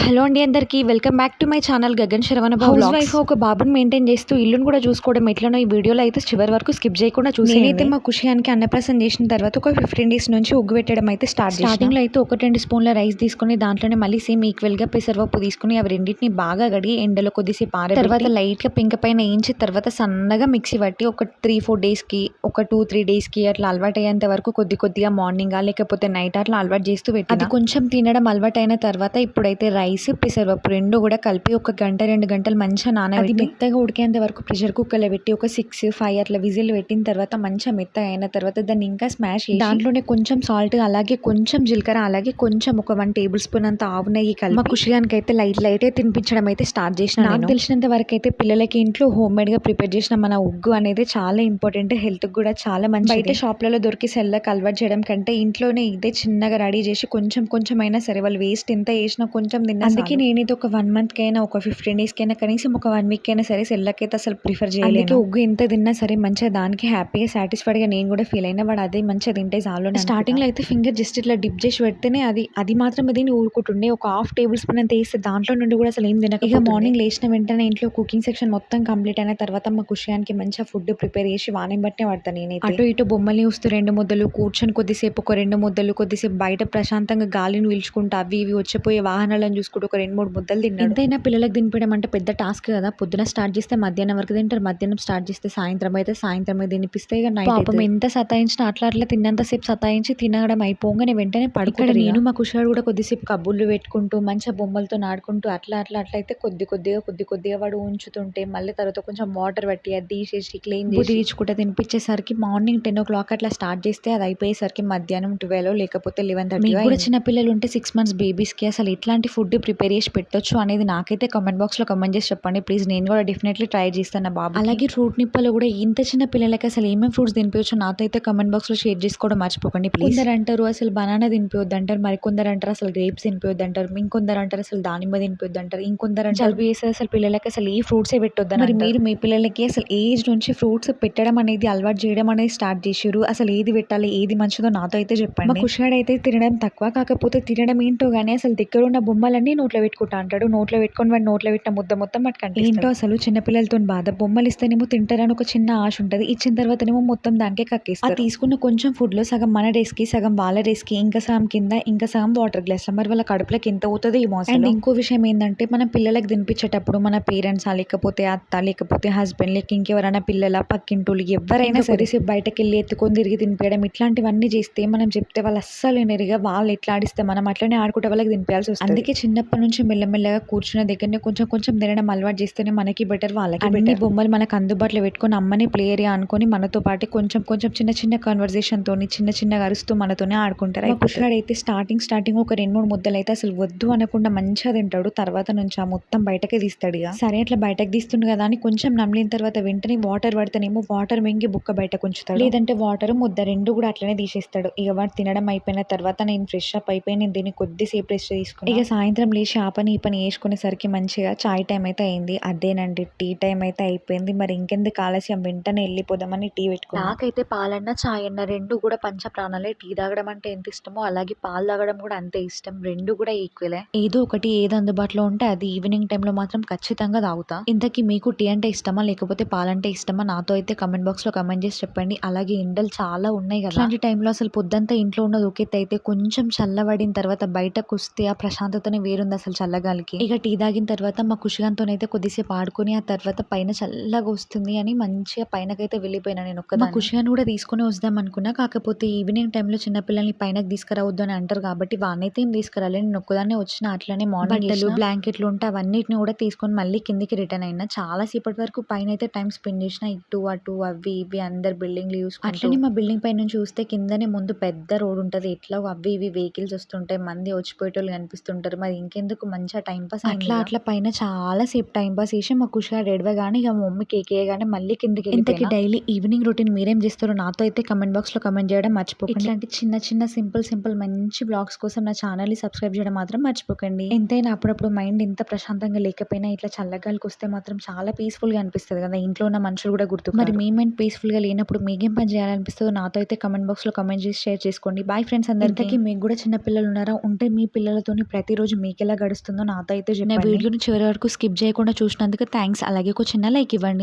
Hello అండి అందరికీ. Welcome back to my channel Gagan Saravana housewife ఒక బాబుని మెయింటైన్ చేస్తూ ఇల్లును కూడా చూసుకోవడం ఎట్లనో ఈ వీడియోలో అయితే చివరి వరకు స్కిప్ చేయకుండా చూసి నేనైతే మా కుషియానికి అన్నప్రాసం చేసిన తర్వాత ఒక ఫిఫ్టీన్ డేస్ నుంచి ఉగ్గు పెట్టడం అయితే స్టార్ట్ స్టార్టింగ్లో అయితే ఒక రెండు స్పూన్ల రైస్ తీసుకుని దాంట్లోనే మళ్ళీ సేమ్ ఈక్వల్గా పెసరపప్పు తీసుకుని అవి రెండింటిని బాగా కడిగి ఎండలో కొద్దిసేపు ఆర తర్వాత లైట్గా పింక పైన వేయించి తర్వాత సన్నగా మిక్సీ పట్టి ఒక త్రీ ఫోర్ డేస్కి ఒక టూ త్రీ డేస్కి అట్లా అలవాటు అయ్యేంత వరకు కొద్ది కొద్దిగా మార్నింగ్ లేకపోతే నైట్ అట్లా అలవాటు చేస్తూ పెట్టి అది కొంచెం తినడం అలవాటు అయిన తర్వాత ఇప్పుడైతే రైస్ పెసరపప్పు రెండు కూడా కలిపి ఒక గంట రెండు గంటలు మంచిగా నానబెట్టి మెత్తగా ఉడికేంత వరకు ప్రెషర్ కుక్కర్లో పెట్టి ఒక సిక్స్ ఫైవ్ అట్లా విజిల్ పెట్టిన తర్వాత మంచిగా మెత్తగా అయిన తర్వాత దాన్ని ఇంకా స్మాష్ చేసి దాంట్లోనే కొంచెం సాల్ట్ అలాగే కొంచెం జీలకర్ర అలాగే కొంచెం ఒక వన్ టేబుల్ స్పూన్ అంత ఆవు నెయ్యి కలిపి మా కుషియానికి అయితే లైట్ లైట్ తినిపించడం అయితే స్టార్ట్ చేసిన నాకు తెలిసినంత వరకు అయితే పిల్లలకి ఇంట్లో హోమ్ మేడ్గా ప్రిపేర్ చేసిన మన ఉగ్గు అనేది చాలా ఇంపార్టెంట్ హెల్త్ కూడా చాలా మంచి బయట షాప్లలో దొరికి సెల్లకు అలవాటు చేయడం కంటే ఇంట్లోనే ఇదే చిన్నగా రెడీ చేసి కొంచెం కొంచెం అయినా సరే వాళ్ళు వేస్ట్ ఎంత వేసినా కొంచెం తిన్నా అందుకే నేనైతే ఒక వన్ మంత్ కైనా ఒక ఫిఫ్టీన్ డేస్ కైనా కనీసం ఒక వన్ వీక్ అయినా సరే సెల్లకైతే అసలు ప్రిఫర్ చేయలేదు ఉగ్గు ఎంత తిన్నా సరే మంచిగా దానికి హ్యాపీగా సాటిస్ఫైడ్గా నేను కూడా ఫీల్ అయినా వాడు అదే మంచిగా తింటే చాలు స్టార్టింగ్లో అయితే ఫింగర్ జస్ట్ ఇట్లా డిప్ చేసి పెడితేనే అది అది మాత్రం దీన్ని ఊరుకుంటుండే. ఒక హాఫ్ టేబుల్ స్పూన్ అంత వేస్తే దాంట్లో నుండి కూడా అసలు ఏం తినక ఇక మార్నింగ్ లేచిన వెంటనే ఇంట్లో కుకింగ్ సెక్షన్ మొత్తం కంప్లీట్ అయిన తర్వాత మా కుషియానికి మంచిగా ఫుడ్ ప్రిపేర్ చేసి వాని బట్టే పడతాను నేనైతే. అటు ఇటు బొమ్మల్ని చూస్తూ రెండు ముద్దలు కూర్చొని కొద్దిసేపు ఒక రెండు ముద్దలు కొద్దిసేపు బయట ప్రశాంతంగా గాలిని పీల్చుకుంటూ అవి ఇవి వచ్చేపోయే వాహనాలను చూసుకుంటూ ఒక రెండు మూడు ముద్దలు తిన్నాడు. ఎంతైనా పిల్లలకు తినిపించడం అంటే పెద్ద టాస్క్ కదా. పొద్దున స్టార్ట్ చేస్తే మధ్యాహ్నం వరకు తింటారు. మధ్యాహ్నం స్టార్ట్ చేస్తే సాయంత్రం అయితే సాయంత్రం తినిపిస్తే ఇక నైట్ పాపం ఎంత సతాయించినా అట్లా అట్లా తిన్నంతసేపు సతాయించి తినడం అయిపోగానే వెంటనే పడుకుంటారు నేను మా కుషాడు కూడా కొద్దిసేపు కబుర్లు పెట్టుకుంటూ మంచిగా బొమ్మలతో నాడుకుంటూ అట్లా అట్లా అట్లా అయితే కొద్ది కొద్దిగా కొద్ది కొద్దిగా వాడు ఉంచుతుంటే మళ్ళీ తర్వాత కొంచెం వాటర్ పట్టి అది తీసేసి క్లీన్ చేసి తీర్చుకుంటే తినిపించేసరికి మార్నింగ్ టెన్ ఓ క్లాక్ అట్లా స్టార్ట్ చేస్తే అది అయిపోయేసరికి మధ్యాహ్నం ట్వెల్వ్ లేకపోతే లెవెన్ థర్టీ కూడా చిన్న పిల్లలు ఉంటే సిక్స్ మంత్స్ బేబీస్కి అసలు ఇట్లాంటి ఫుడ్ ప్రిపేర్ చేసి పెట్టొచ్చు అనేది నాకైతే కామెంట్ బాక్స్లో కమెంట్ చేసి చెప్పండి. ప్లీజ్ నేను కూడా డెఫినెట్లీ ట్రై చేస్తాను నా బాబు అలాగే ఫ్రూట్ నిప్పలు కూడా ఇంత చిన్న పిల్లలకి అసలు ఏమేమి ఫ్రూట్స్ తినిపించచ్చు నాతో అయితే కమెంట్ బాక్స్లో షేర్ చేసుకోవడం మర్చిపోకండి ప్లీజ్ కొందరు అంటారు అసలు బనానా తినిపించొద్దు అంటారు మరి కొందరు అంటారు అసలు గ్రేప్స్ తినిపించొద్దు అంటారు ఇంకొందరు అంటారు అసలు దానిమ్మ తినిపించొద్దు అంటారు ఇంకొందరు అంటారు జలుబు చేస్తే అసలు పిల్లలకి అసలు ఏ ఫ్రూట్సే పెట్టొద్దు మరి మీరు మీ పిల్లలకి అసలు ఏజ్ నుంచి ఫ్రూట్స్ పెట్టడం అనేది అలవాటు చేయడం అనేది స్టార్ట్ చేసారు అసలు ఏది పెట్టాలి ఏది మంచిదో నాతో అయితే చెప్పండి. మా కుషాడ్ అయితే తినడం తక్కువ కాకపోతే తినడం ఏంటో కానీ అసలు దగ్గర ఉన్న బొమ్మలన్నీ నోట్లో పెట్టుకుంటా అంటాడు. నోట్లో పెట్టుకొని వాడు నోట్లో పెట్టిన ముద్ద మొత్తం వాటికి అంటే ఏంటో అసలు చిన్నపిల్లలతో బాధ. బొమ్మలు ఇస్తేనేమో తింటారని ఒక చిన్న ఆశ ఉంటుంది. ఇచ్చిన తర్వాతనేమో మొత్తం దానికే కక్కేస్తారు. ఆ తీసుకున్న కొంచెం ఫుడ్లో సగం మన డేస్కి సగం వాళ్ళ డేస్కి ఇంకా సగం కింద ఇంకా సగం వాటర్ గ్లాస్. మరి వాళ్ళ కడుపులోకి ఎంత అవుతుంది ఈ మోసం అండ్ ఇంకో విషయం ఏంటంటే మనం పిల్లలకి తినిపించేటప్పుడు మన పేరెంట్స్ లేకపోతే అత్త లేకపోతే హస్బెండ్ లేక ఇంకెవరైనా పిల్లల పక్కింటోళ్ళు ఎవరైనా సరే బయటకు వెళ్ళి ఎత్తుకొని తిరిగి తినిపించడం ఇట్లాంటివన్నీ చేస్తే మనం చెప్తే వాళ్ళు అస్సలు వినరుగా. వాళ్ళు ఎట్లా ఆడిస్తే మనం అట్లనే ఆడుకుంటే వాళ్ళకి తినిపించాల్సి వస్తుంది. అందుకే చిన్నప్పటి నుంచి మెల్లమెల్లగా కూర్చున్న దగ్గరనే కొంచెం కొంచెం తినడం అలవాటు చేస్తేనే మనకి బెటర్ వాళ్ళకి అన్ని బొమ్మలు మనకు అందుబాటులో పెట్టుకొని అమ్మని ప్లే ఏరియా అనుకొని మనతో పాటు కొంచెం కొంచెం చిన్న చిన్న కన్వర్జేషన్ తోని చిన్న చిన్నగా అరుస్తూ మనతోనే ఆడుకుంటారు. కుషాడ్ అయితే స్టార్టింగ్ స్టార్టింగ్ ఒక రెండు మూడు ముద్దలు అయితే అసలు వద్దు అనకుండా మంచిగా తింటాడు. తర్వాత నుంచి ఆ మొత్తం బయటకే తీస్తాడు ఇక. సరే అట్లా బయటకు తీస్తుండు కదా అని కొంచెం నమిలిన తర్వాత వెంటనే వాటర్ పడితేనేమో వాటర్ మింగి బుక్క బయటకు ఉంచుతాడు. లేదంటే వాటర్ ముద్ద రెండు కూడా అట్లనే తీసేస్తాడు. ఇక వాడు తినడం అయిపోయిన తర్వాత నేను ఫ్రెష్ అప్ అయిపోయి నేను దీన్ని కొద్దిసేపు రెస్ట్ తీసుకుని ఇక సాయంత్రం లేచి ఆ పని ఈ పని వేసుకునేసరికి మంచిగా చాయ్ టైం అయితే అయింది. అదేనండి టీ టైం అయితే అయిపోయింది. మరి ఇంకెందుకు ఆలస్యం? వెంటనే వెళ్ళిపోదామని టీ పెట్టుకున్నాను నాకైతే పాలన్న చాయ్ అన్న రెండు కూడా పంచ ప్రాణాలే టీ తాగడం అంటే ఎంత ఇష్టమో అలాగే పాలు తాగడం కూడా అంతే ఇష్టం. రెండు కూడా ఈక్వలే ఏదో ఒకటి ఏది అందుబాటులో ఉంటే అది ఈవినింగ్ టైంలో మాత్రం ఖచ్చితంగా తాగుతా. ఇంతకీ మీకు టీ అంటే ఇష్టమా లేకపోతే పాలంటే ఇష్టమా? నాతో అయితే కమెంట్ బాక్స్లో కమెంట్ చేసి చెప్పండి. అలాగే ఎండలు చాలా ఉన్నాయి కదా. అలాంటి టైంలో అసలు పొద్దంతా ఇంట్లో ఉన్నది ఒకెత్తి అయితే కొంచెం చల్లబడిన తర్వాత బయటకు వస్తే ఆ ప్రశాంతతనే వేరుంది అసలు చల్లగాలికి. ఇక టీ తాగిన తర్వాత మా కుషిగాంతోనైతే కొద్దిసేపు ఆడుకొని ఆ తర్వాత పైన చల్లగా వస్తుంది అని మంచిగా పైనకైతే వెళ్ళిపోయినా నేను ఒక్క మా కుషిగాన్ కూడా తీసుకుని వద్దాం అనుకున్నా కాకపోతే ఈవినింగ్ టైంలో చిన్నపిల్లల్ని పైనకి తీసుకురావద్దు అని అంటారు కాబట్టి వానైతే ఏం తీసుకురాలి. నేను ఒక్కదాన్నే వచ్చిన అట్లనే మార్నింగ్ బట్టలు బ్లాంకెట్లు ఉంటే అవన్నిటిని కూడా తీసుకొని మళ్ళీ కిందికి రిటర్న్ అయినా. చాలా సేపటి వరకు పైన అయితే టైం స్పెండ్ చేసిన ఇటు అటు అవి ఇవి అందరు బిల్డింగ్లు యూస్ అట్లనే మా బిల్డింగ్ పై నుంచి చూస్తే కిందనే ముందు పెద్ద రోడ్ ఉంటది. ఎట్లా అవి ఇవి వెహికల్స్ వస్తుంటాయి మంది వచ్చిపోయేటోళ్ళు కనిపిస్తుంటారు. మరి ఇంకెందుకు మంచిగా టైం పాస్ అట్లా అట్లా పైన చాలా సేపు టైం పాస్ చేసి మా కుషిగా రెడవగానే ఇక మా మమ్మీ కేకే గానే మళ్ళీ కిందికి ఇంతకి డైలీ ఈవినింగ్ రొటీన్ మీరేం చేస్తారో నాతో అయితే కమెంట్ బాక్స్లో కమెంట్ చేయడం మర్చిపోకండి. ఇట్లాంటి చిన్న చిన్న సింపుల్ సింపుల్ మంచి బ్లాగ్స్ కోసం నా ఛానల్ని సబ్స్క్రైబ్ చేయడం మాత్రం మర్చిపోకండి. ఎంతైనా అప్పుడప్పుడు మైండ్ ఇంత ప్రశాంతంగా లేకపోయినా ఇట్లా చల్లగాలికి వస్తే మాత్రం చాలా పీస్ఫుల్గా అనిపిస్తుంది కదా. ఇంట్లో ఉన్న మనుషులు కూడా గుర్తు మరి మీ మైండ్ పీస్ఫుల్గా లేనప్పుడు మీకేం పని చేయాలనిపిస్తుందో నాతో అయితే కమెంట్ బాక్స్లో కమెంట్ చేసి షేర్ చేసుకోండి. బాయ్ ఫ్రెండ్స్ అందరికీ. మీకు కూడా చిన్న పిల్లలు ఉన్నారా? ఉంటే మీ పిల్లలతోని ప్రతిరోజు మీ మీకు ఎలా గడుస్తుందో నాతో అయితే చెప్పండి. వీడియోని చివరి వరకు స్కిప్ చేయకుండా చూసినందుకు థ్యాంక్స్. అలాగే ఒక చిన్న లైక్ ఇవ్వండి.